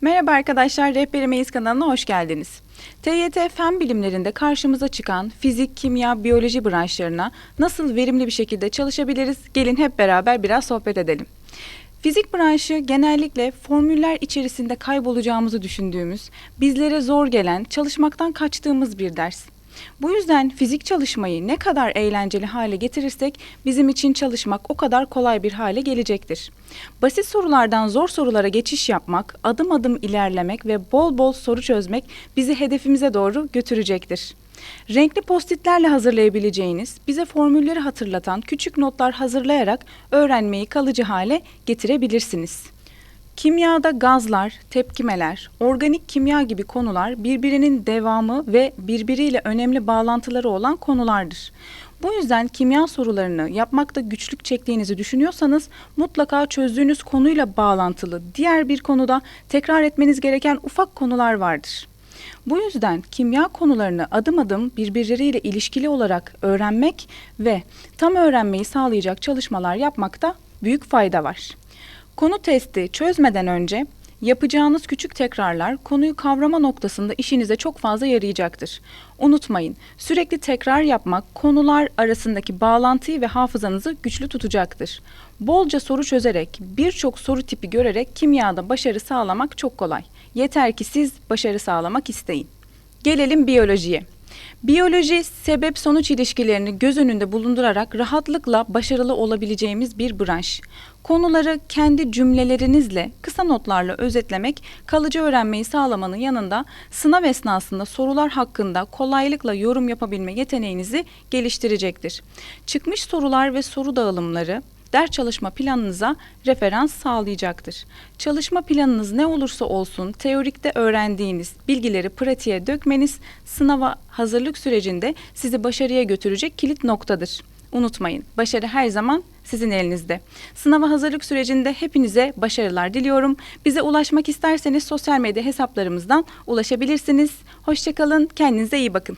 Merhaba arkadaşlar, Rehberimiz kanalına hoş geldiniz. TYT Fen bilimlerinde karşımıza çıkan fizik, kimya, biyoloji branşlarına nasıl verimli bir şekilde çalışabiliriz? Gelin hep beraber biraz sohbet edelim. Fizik branşı genellikle formüller içerisinde kaybolacağımızı düşündüğümüz, bizlere zor gelen, çalışmaktan kaçtığımız bir ders. Bu yüzden fizik çalışmayı ne kadar eğlenceli hale getirirsek bizim için çalışmak o kadar kolay bir hale gelecektir. Basit sorulardan zor sorulara geçiş yapmak, adım adım ilerlemek ve bol bol soru çözmek bizi hedefimize doğru götürecektir. Renkli postitlerle hazırlayabileceğiniz, bize formülleri hatırlatan küçük notlar hazırlayarak öğrenmeyi kalıcı hale getirebilirsiniz. Kimyada gazlar, tepkimeler, organik kimya gibi konular birbirinin devamı ve birbiriyle önemli bağlantıları olan konulardır. Bu yüzden kimya sorularını yapmakta güçlük çektiğinizi düşünüyorsanız mutlaka çözdüğünüz konuyla bağlantılı diğer bir konuda tekrar etmeniz gereken ufak konular vardır. Bu yüzden kimya konularını adım adım birbirleriyle ilişkili olarak öğrenmek ve tam öğrenmeyi sağlayacak çalışmalar yapmakta büyük fayda var. Konu testi çözmeden önce yapacağınız küçük tekrarlar konuyu kavrama noktasında işinize çok fazla yarayacaktır. Unutmayın, sürekli tekrar yapmak konular arasındaki bağlantıyı ve hafızanızı güçlü tutacaktır. Bolca soru çözerek, birçok soru tipi görerek kimyada başarı sağlamak çok kolay. Yeter ki siz başarı sağlamak isteyin. Gelelim biyolojiye. Biyoloji sebep sonuç ilişkilerini göz önünde bulundurarak rahatlıkla başarılı olabileceğimiz bir branş. Konuları kendi cümlelerinizle, kısa notlarla özetlemek kalıcı öğrenmeyi sağlamanın yanında sınav esnasında sorular hakkında kolaylıkla yorum yapabilme yeteneğinizi geliştirecektir. Çıkmış sorular ve soru dağılımları ders çalışma planınıza referans sağlayacaktır. Çalışma planınız ne olursa olsun teorikte öğrendiğiniz bilgileri pratiğe dökmeniz sınava hazırlık sürecinde sizi başarıya götürecek kilit noktadır. Unutmayın, başarı her zaman sizin elinizde. Sınava hazırlık sürecinde hepinize başarılar diliyorum. Bize ulaşmak isterseniz sosyal medya hesaplarımızdan ulaşabilirsiniz. Hoşçakalın, kendinize iyi bakın.